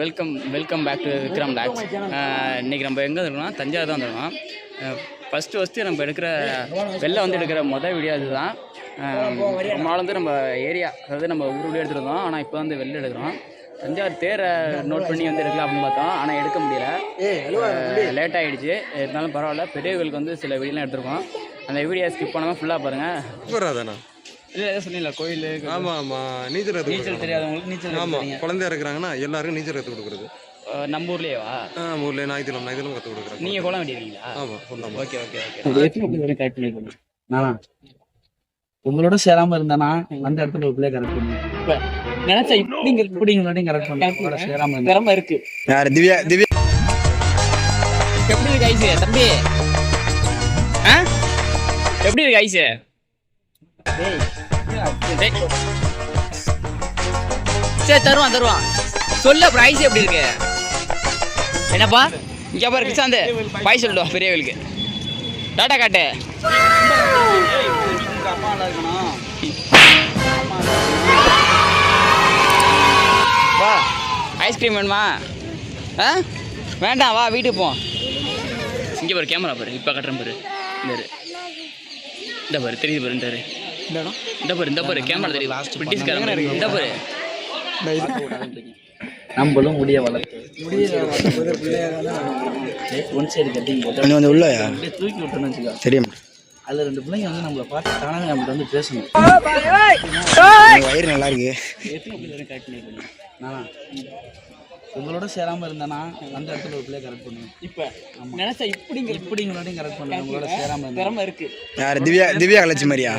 Welcome welcome back to Vikram talks இன்றைக்கி நம்ம எங்கே இருக்கோம்னா தஞ்சாவூர் தான் இருக்கோம் ஃபஸ்ட்டு ஃபஸ்ட்டு நம்ம எடுக்கிற வெளில வந்து எடுக்கிற மொதல் வீடியோ அதுதான். அஹ் ரொம்ப நாள் வந்து நம்ம ஏரியா அதாவது நம்ம ஊர் வீடியோ எடுத்துருந்தோம் ஆனால் இப்போ வந்து வெளில எடுக்கிறோம். தஞ்சாவூர் தேரை நோட் பண்ணி வந்து எடுக்கலாம் அப்படின்னு பார்த்தோம். ஆனால் எடுக்க முடியல. லேட் ஆகிடுச்சு இருந்தாலும் பரவாயில்ல. பெரியவர்களுக்கு வந்து சில வீடியோலாம் எடுத்திருக்கோம். அந்த வீடியோ ஸ்கிப் பண்ணாமல் ஃபுல்லாக பாருங்கள் இல்லை எதாவது சொன்னீங்களா கோயில் ஆமா ஆமா. நீச்சல் நீச்சல் தெரியாதவங்களுக்கு நீச்சல் ஆமா. தெரியுங்க. குழந்தையா இருக்கிறாங்கன்னா எல்லாருக்கும் நீச்சல் கற்றுக் கொடுக்குறது. நம்ம ஊர்லேயேவா? ஆ ஊர்ல ஞாயிற்றுக்கிழமை ஞாயிற்றுக்கிழமை கற்றுக் கொடுக்குறாங்க நீங்கள் கோலம் வெட்டிடுவீங்களா? ஆமா சொல்லாமா ஓகே ஓகே ஓகே. கரெக்ட் பண்ணி நானா? உங்களோட சேராம இருந்தானா அந்த இடத்துல ஒரு பிள்ளை கரெக்ட் பண்ணு இப்ப நினைச்சா இப்படிங்க இப்படிங்களோடையும் கரெக்ட் பண்ணு உங்களோட சேராம திறமை இருக்கு. யார்? திவ்யா திவ்யா. எப்படி இருக்கு ஐசு? தம்பி. ஆ? எப்படி இருக்கு ஐசு. சரி தருவான் தருவான். சொல்லு ப்ரைஸ் எப்படி இருக்கு? என்னப்பா? இங்கே பாரு கிருஷ்ணாந்து பாய் சொல்லிடுவா பெரியவளுக்கு. டாட்டா காட்டு. வா ஐஸ்கிரீம் வேணுமா? ஆ? வேண்டாம் வா வீட்டுக்கு போ. இங்கே பாரு கேமரா பாரு. இப்போ கட்டுறேன் பாரு. இந்த பாரு தெரியுது பாரு. இந்த இரு. இந்த பாரு இந்த பாரு கேமரா தெரியுது பிரிட்டிஷ்காரங்க இந்த பாரு நம்மளும் முடிய வளர்த்து முடிய ஒன் சைடு கட்டிங் போட்டு வந்து உள்ளயா அப்படியே தூக்கி விட்டோன்னு வச்சுக்கோ தெரியும் அதுல ரெண்டு பிள்ளைங்க வந்து நம்மளை பார்த்து தானாக நம்மகிட்ட வந்து பேசணும் வயிறு நல்லா இருக்கு நானா உங்களோட சேராம இருந்தானா அந்த இடத்துல ஒரு பிள்ளைய கரெக்ட் பண்ணுவேன். இப்போ நினைச்சா இப்படிங்கிற இப்படிங்களோடையும் கரெக்ட் பண்ணுவேன். உங்களோட சேராம இருந்தா. திறமை இருக்கு. யார்? திவ்யா திவ்யா கலட்சி மாதிரியா?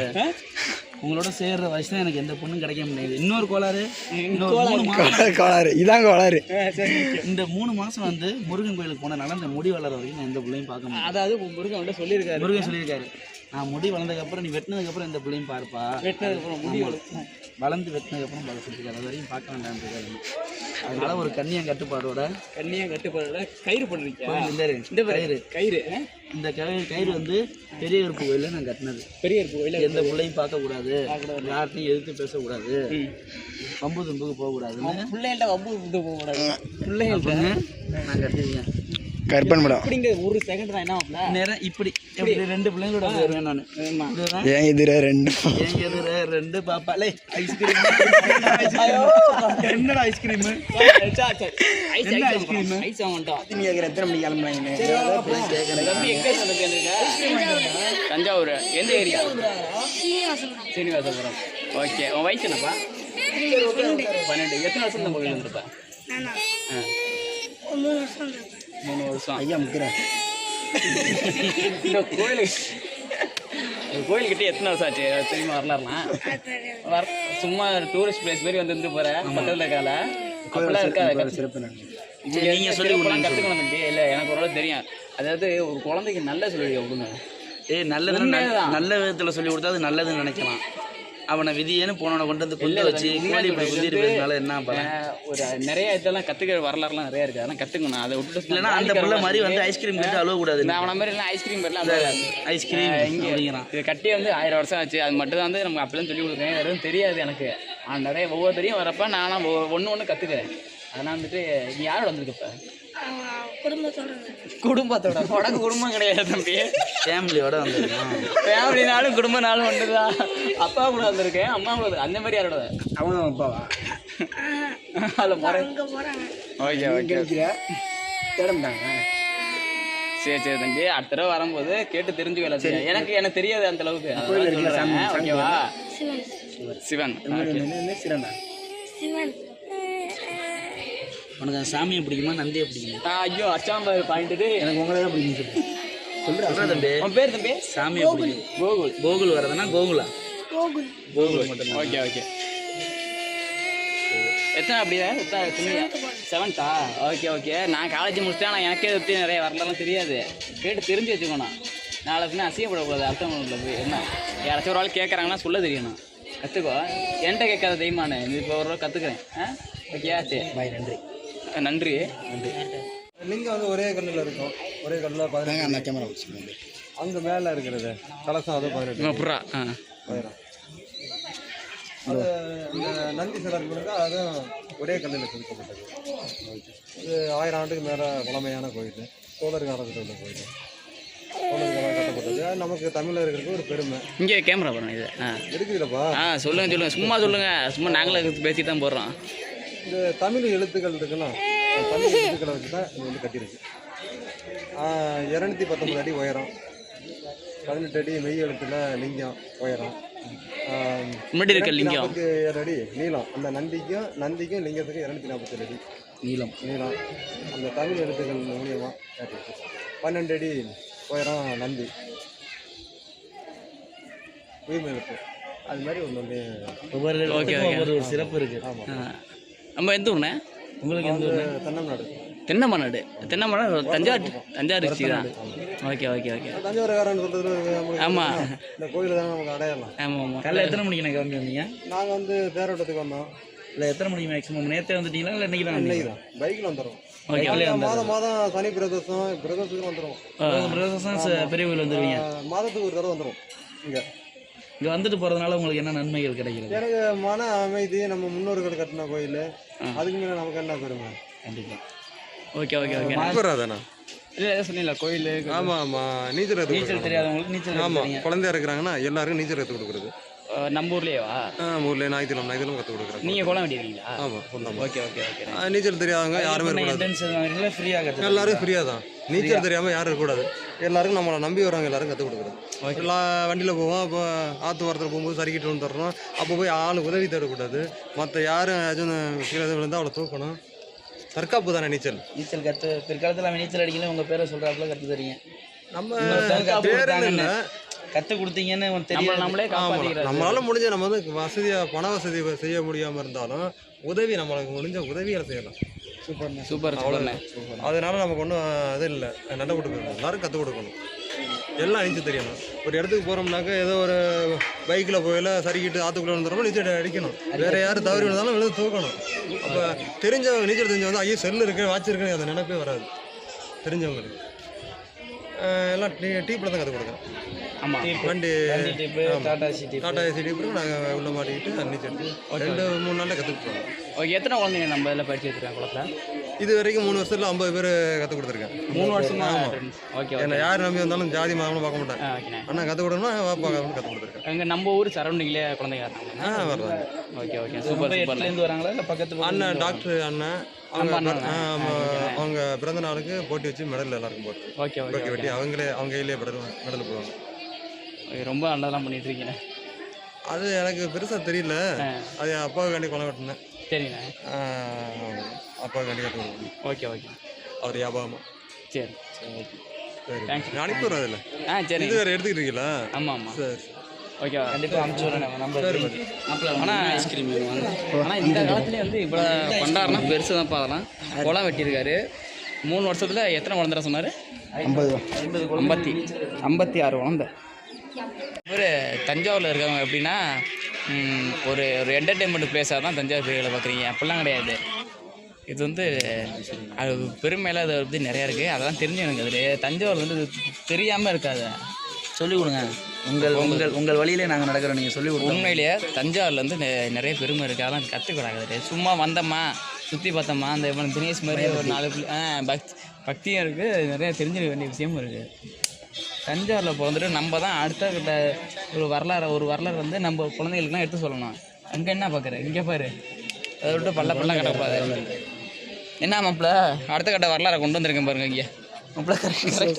உங்களோட சேர்ற வயசு தான் எனக்கு எந்த பொண்ணும் கிடைக்க முடியாது. இன்னொரு கோளாறு. இன்னொரு மூணு மாசம் கோளாறு கோளாறு. இதாங்க கோளாறு. இந்த மூணு மாசம் வந்து முருகன் கோயிலுக்கு போனனால இந்த முடி வளர வரைக்கும் நான் எந்த பிள்ளையும் பார்க்க முடியும் அதாவது முருகன் வந்து சொல்லியிருக்காரு. முருகன் சொல்லியிருக்காரு. நான் முடி வளர்ந்ததுக்கு அப்புறம் நீ வெட்டினதுக்கு அப்புறம் எந்த பிள்ளையும் பார்ப்பா. வெட்டினதுக்கு அப்புறம் முடி. வளர்ந்து வெட்டினதுக்கு அப்புறம் பார்க்க சொல்லியிருக்காரு அது வரைக்கும் பார்க்க வேண்டாம் அதனால ஒரு கண்ணியம் கட்டுப்பாடோட கண்ணியா கட்டுப்பாடுல கயிறு பண்ணுறீங்க கோயில் இந்த இந்த கயிறு. கயிறு? இந்த கயிறு கயிறு வந்து பெரிய கருப்பு கோயிலில் நான் கட்டினது. பெரிய இருக்கு கோயில எந்த பிள்ளையும் பார்க்கக்கூடாது. யார்ட்டையும் எதிர்த்து பேசக்கூடாது. பம்பு தும்புக்கு போகக்கூடாதுன்னு. பிள்ளைகள்ட்ட வம்பு விட்டு போக கூடாது பிள்ளைகள்ட்ட? நான் கட்டிருக்கேன் கற்பன் படம். ஒரு செகண்ட் தான் என்ன நேரம் இப்படி இப்படி. ரெண்டு பிள்ளைங்களோட வருவேன் நான் ஏன் எதிர ரெண்டும் என் எதிர ரெண்டு பாப்பாலே ஐஸ்கிரீம் என்னடா ஐஸ்கிரீம் ஐஸ் ஐஸ் வாங்கட்டோம் நீ கேட்குற எத்தனை மணிக்கு கிளம்புறாங்க தம்பி எங்க இருந்து வந்திருக்க? தஞ்சாவூர். எந்த ஏரியா? சீனிவாசபுரம். ஓகே. உன் வயசு என்னப்பா? பன்னெண்டு. எத்தனை வருஷம் இந்த கோயில் வந்திருப்ப? ஆ. மூணு வருஷம் ஐயா முக்கிறேன் இந்த கோயிலுக்கு இந்த கோயில்கிட்ட எத்தனை வருஷம் ஆச்சு தெரியுமா வரலாறுலாம் வர சும்மா டூரிஸ்ட் பிளேஸ் மாதிரி வந்து இருந்து போற பக்கத்துல இருக்கால அப்பெல்லாம் இருக்காது சிறப்பு நன்றி நீங்க சொல்லி கொடுக்கலாம் கத்துக்கணும் தம்பி இல்ல எனக்கு ஓரளவு தெரியும் அதாவது ஒரு குழந்தைக்கு நல்ல சொல்லி விடுங்க ஏய் நல்லது நல்ல விதத்துல சொல்லி கொடுத்தா அது நல்லதுன்னு நினைக்கலாம் அவனை விதியேன்னு போனவனை கொண்டு வந்து கொண்டு வச்சு கோழி இப்படி குந்திட்டு போயிருந்தால என்ன அஹ் ஒரு நிறைய இதெல்லாம் கத்துக்கிற வரலாறுலாம் நிறைய இருக்கு. அதெல்லாம் கத்துக்கணும். அதை விட்டுட்டு இல்லைன்னா அந்த பிள்ளை மாதிரி வந்து ஐஸ்கிரீம் கேட்டு அழுவ கூடாது. நான் அவன மாதிரி எல்லாம் ஐஸ்கிரீம் பேர்லாம் அந்த ஐஸ்கிரீம் இங்க அப்படிங்கிறான். இது கட்டி வந்து ஆயிரம் வருஷம் ஆச்சு. அது மட்டும் தான் வந்து நமக்கு அப்பெல்லாம் சொல்லி கொடுக்குறேன். எதுவும் தெரியாது எனக்கு. ஆனால் நிறைய ஒவ்வொருத்தரையும் வரப்ப நானும் ஒன்று ஒன்று கற்றுக்கிறேன் அதனால் வந்துட்டு நீ யாரோட வந்திருக்க இப்ப? குடும்பத்தோட. உனக்கு குடும்பம் கிடையாது தம்பி. ஃபேமிலியோட வந்திருக்கான். ஃபேமிலினாலும் குடும்பனாலும் ஒன்றுதான் அப்பா கூட வந்திருக்கேன் அம்மா கூட அந்த மாதிரி யாரோட? அவன் அப்பாவா? அதில் முறை ஓகே ஓகே தேடம்டாங்க சரி சரி தம்பி. அடுத்த தடவை வரும்போது கேட்டு தெரிஞ்சுக்கலாம் சரி. எனக்கு எனக்கு தெரியாது அந்த அளவுக்கு. ஓகேவா? சிவன். ஓகே சிறந்தா உனக்கு அந்த சாமியை பிடிக்குமா நந்தியை பிடிக்குமா? ஐயோ அச்சாம்பாரு பாயிண்ட்டு எனக்கு உங்களை தான் பிடிக்கும் சொல்லு சொல்றா தம்பி? உன் பேர் தம்பி? சாமியை பிடிக்கும். கோகுல். கோகுல் வரதுன்னா கோகுலா. கோகுல். மட்டும் ஓகே ஓகே. எத்தனை அப்படியா எத்தனை சொன்னீங்க? செவன்த்தா ஓகே ஓகே. நான் காலேஜ் முடிச்சிட்டேன் ஆனால் எனக்கே பற்றி நிறைய வரலாம் தெரியாது. கேட்டு தெரிஞ்சு வச்சுக்கணும். நாளை பின்ன அசியப்படக்கூடாது அர்த்தம் போய். என்ன? யாராச்சும் ஒரு ஆள் கேட்குறாங்கன்னா சொல்ல தெரியணும். கற்றுக்கோ என்கிட்ட கேட்காத தெய்வமானு. இது இப்போ ஒரு ரூபா கற்றுக்குறேன் ஆ? ஓகே சரி பாய் நன்றி. நன்றி. லிங்கம் வந்து ஒரே கல்லில் இருக்கும். ஒரே கல்லில் பதினெட்டு அந்த கேமரா வச்சுக்கோங்க அங்கே மேலே இருக்கிறது. கலசம் அது பதினெட்டு. புறா. ஆ. அது இந்த நந்தி சிலர் கொடுங்க அதுவும் ஒரே கல்லில் செதுக்கப்பட்டது இது ஆயிரம் ஆண்டுக்கு மேலே பழமையான கோயில். சோழர் காலத்தில் உள்ள கோயில். சோழர் காலம் கட்டப்பட்டது. அது நமக்கு தமிழர்களுக்கு ஒரு பெருமை. இங்கே கேமரா பாருங்க இது. ஆ. இருக்குதுல்லப்பா ஆ சொல்லுங்கள் சொல்லுங்கள் சும்மா சொல்லுங்கள் சும்மா நாங்களே பேசி தான் போடுறோம் இந்த தமிழ் எழுத்துக்கள் இருக்குல்ல அந்த தமிழ் எழுத்துக்களை வச்சு தான் இது வந்து கட்டியிருக்கு. இரநூத்தி பத்தொம்பது அடி உயரம். பதினெட்டு அடி மெய் எழுத்துல லிங்கம் உயரம். முன்னாடி இருக்க லிங்கம். நாற்பத்தி ஏழு அடி நீளம். அந்த நந்திக்கும் நந்திக்கும் லிங்கத்துக்கும் இரநூத்தி நாற்பத்தேழு அடி. நீளம். நீளம். அந்த தமிழ் எழுத்துக்கள் மூலியமாக காட்டியிருக்கு. பன்னெண்டு அடி உயரம் நந்தி. உயிர்மை எழுத்து அது மாதிரி ஒன்று ஒவ்வொரு ஒரு சிறப்பு இருக்கு. ஆமாம். நம்ம எந்த ஊர்ண்ணே? உங்களுக்கு எந்த வந்து ஊரு? தென்னமநாடு. தென்னமநாடு. தென்னமநாடு தஞ்சாவூர் தஞ்சாவூர் டிஸ்ட்ரிக் தான். Okay okay okay. தஞ்சாவூர்காரன் சொல்றது நமக்கு ஆமா. இந்த கோயில் தானே நமக்கு அடையாளம். ஆமாம் ஆமாம் காலைல எத்தனை மணிக்கு நான் கிளம்பி வந்தீங்க? நாங்கள் வந்து தேரோட்டத்துக்கு வந்தோம். இல்லை எத்தனை மணிக்கு மேக்ஸிமம் நேற்றே வந்துட்டீங்களா இல்லை இன்னைக்கு தான் வந்தீங்களா தான். பைக்கில் வந்துடும் மாதம் மாதம் சனி பிரதோஷம் பிரதோஷத்துக்கு வந்துடும் பிரதோஷம் பெரிய கோயில் வந்துருவீங்க. மாதத்துக்கு ஒரு தடவை வந்துடும் இங்கே. இங்க வந்துட்டு போறதுனால உங்களுக்கு என்ன நன்மைகள் கிடைக்கிறது? எனக்கு மன அமைதி நம்ம முன்னோர்கள் கட்டின கோயில். அதுக்கு மேலே நமக்கு என்ன பெருமை? கண்டிப்பா. Okay okay okay. அப்புறம் இல்லை சொன்னீங்களா கோயில் ஆமாம் ஆமாம் நீச்சல் நீச்சல் தெரியாதவங்களுக்கு நீச்சல் ஆமாம் குழந்தையா இருக்கிறாங்கன்னா எல்லாருக்கும் நீச்சல் கற்றுக் கொடுக்குறது. நம்ம ஊர்லேயேவா? ஊரில் ஞாயிற்றுக்கிழமை ஞாயிற்றுக்கிழமை கற்றுக் கொடுக்குறாங்க. நீங்கள் குளம் வெட்டிருக்கீங்களா ஆமாம் ஓகே ஓகே ஓகே. நீச்சல் தெரியாதவங்க யாருமே ஃப்ரீயாக எல்லாரும் ஃப்ரீயாக தான் நீச்சல் தெரியாமல் யாரும் இருக்கக்கூடாது. எல்லாருக்கும் நம்மளை நம்பி வராங்க எல்லாரும் கற்றுக் கொடுக்குறது. எல்லாம் வண்டியில் போவோம் அப்போ ஆற்று வாரத்தில் போகும்போது சரிக்கிட்டு வந்துடுறோம் அப்போ போய் ஆள் உதவி தேடக்கூடாது. மற்ற யாரும் ஏதாச்சும் கீழே எதுவும் விழுந்தா அவளை தூக்கணும். தற்காப்பு தானே நீச்சல்? நீச்சல் கற்று பிற்காலத்தில் அவன் நீச்சல் அடிக்கல உங்க பேரை சொல்றாப்புல கற்று தரீங்க. நம்ம பேருன்னு கொடுத்தாங்கன்னு. இல்லை. கற்று கொடுத்தீங்கன்னு உனக்கு நம்மளை தெரியும் நம்மளே ஆமாம் காப்பாற்றிக்கிறது நம்மளால முடிஞ்ச நம்ம வந்து வசதியாக பண வசதி செய்ய முடியாமல் இருந்தாலும் உதவி நம்மளுக்கு முடிஞ்ச உதவிகளை செய்யலாம். சூப்பர் சூப்பர் சூப்பர்ண்ணே. அதனால நமக்கு ஒன்றும் இது இல்லை. நல்ல கொடுக்கணும். எல்லாரும் கற்றுக் கொடுக்கணும். எல்லாம் நீச்சல் தெரியணும் ஒரு இடத்துக்கு போகிறோம்னாக்க ஏதோ ஒரு பைக்கில் போயில சரிக்கிட்டு ஆற்றுக்குள்ளே வந்துடுறோம் நீச்சல் அடிக்கணும். வேற யார் தவறி விழுந்தாலும் விழுந்து தூக்கணும். அப்போ தெரிஞ்சவங்க நீச்சல் தெரிஞ்சவங்க ஐயோ செல்லு இருக்கு வாட்ச் இருக்குன்னு அந்த நினைப்பே வராது. தெரிஞ்சவங்களுக்கு. எல்லாம் டீ டீப்பில் தான் கற்றுக் கொடுக்குறோம் ஆமாம் வண்டி டிப்பு. டாடா சி டிப்பு டாடா நாங்கள் உள்ள மாட்டிக்கிட்டு நீச்சல் ரெண்டு மூணு நாளில் கற்றுக்கிட்டோம் ஓகே எத்தனை குழந்தைங்க நம்ம இதில் படிச்சு வச்சுருக்காங்க குளத்தில்? இது வரைக்கும் மூணு வருஷத்தில் ஐம்பது பேர் கற்றுக் கொடுத்துருக்கேன் மூணு வருஷமா ஓகே ஓகே என்னை யார் நம்பி வந்தாலும் ஜாதி மதம்னு பார்க்க மாட்டேன் ஆ ஓகேண்ணே அண்ணா கற்றுக் கொடுக்கணும்னா வாப்பா கற்றுக் கொடுத்துருக்கேன் எங்க நம்ம ஊர் சரௌண்டிங்லேயே குழந்தைங்க ஆ வர்றாங்க. ஓகே ஓகே சூப்பர் சூப்பர் எட்டுலேருந்து வராங்களா? இல்லை பக்கத்து பக்கத்துல அண்ணன் டாக்டர் அண்ணன். அவங்க அவங்க பிறந்த நாளுக்கு போட்டி வச்சு மெடல் எல்லாருக்கும் போட்டு. ஓகே ஓகே வெட்டி அவங்களே அவங்க கையிலேயே மெடல் போடுவாங்க. ரொம்ப நல்லதெல்லாம் பண்ணிட்டு இருக்கீங்க அது எனக்கு பெருசாக தெரியல. அது என் அப்பாவுக்காண்டி கொலை கட்டினேன் சரிண்ணே ஆ, அப்பாவுக்காண்டி கட்டி கொடுக்கணும் ஓகே ஓகே. அவர் ஞாபகமாக சரி. சரி Thanks. நான் அனுப்பிடுறேன் அதில். ஆ சரி. இது வேறு எடுத்துக்கிட்டீங்களா? ஆமாம் ஆமாம் சரி சரி. ஓகே கண்டிப்பாக அனுப்பிச்சு விட்றேன். நம்பர் ஆனால் ஐஸ்கிரீம் ஆனால் இந்த காலத்துலேயே வந்து இவ்வளோ கொண்டாடுனா பெருசு தான்ப்பா அதெல்லாம் குளம் வெட்டியிருக்காரு. மூணு வருஷத்தில் எத்தனை குழந்தை சொன்னார்? ஐம்பது. ஐம்பத்தி. ஐம்பத்தி ஆறு குழந்தை. இவர் தஞ்சாவூரில் இருக்கவங்க எப்படின்னா ஒரு ஒரு என்டர்டெயின்மெண்ட் பிளேஸாக தான் தஞ்சாவூர் பெரியகளை பார்க்குறீங்க அப்படிலாம் கிடையாது. இது வந்து அது பெருமையில அது வந்து நிறையா இருக்குது அதெல்லாம் தெரிஞ்சு எனக்கு அது தஞ்சாவூர் வந்து தெரியாமல் இருக்காது. சொல்லிக் கொடுங்க. உங்கள் உங்கள் உங்கள் வழியிலே நாங்கள் நடக்கிறோம். நீங்கள் சொல்லிக் கொடுங்க. உண்மையிலேயே தஞ்சாவூர்ல வந்து நெ- நிறைய பெருமை இருக்குது அதெல்லாம் கற்றுக்கூடாது சும்மா வந்தோமா சுற்றி பார்த்தோமா அந்த தினேஷ் மாதிரி ஒரு நாலு பிள்ளை பக்தி பக்தியும் இருக்குது நிறைய தெரிஞ்சுக்க வேண்டிய விஷயமும் இருக்குது தஞ்சாவூரில் பிறந்துட்டு நம்ம தான் அடுத்த கிட்ட ஒரு வரலாறு ஒரு வரலாறு வந்து நம்ம குழந்தைகளுக்குலாம் எடுத்து சொல்லணும். அங்கே என்ன பார்க்குற இங்கே பாரு. அதை விட்டு பல்ல பல்ல கட்டக்கூடாது. என்ன மாப்பிள்ள? அடுத்த கட்ட வரலாறை கொண்டு வந்திருக்கேன் பாருங்க இங்கே. மாப்பிள்ள கரெக்ட்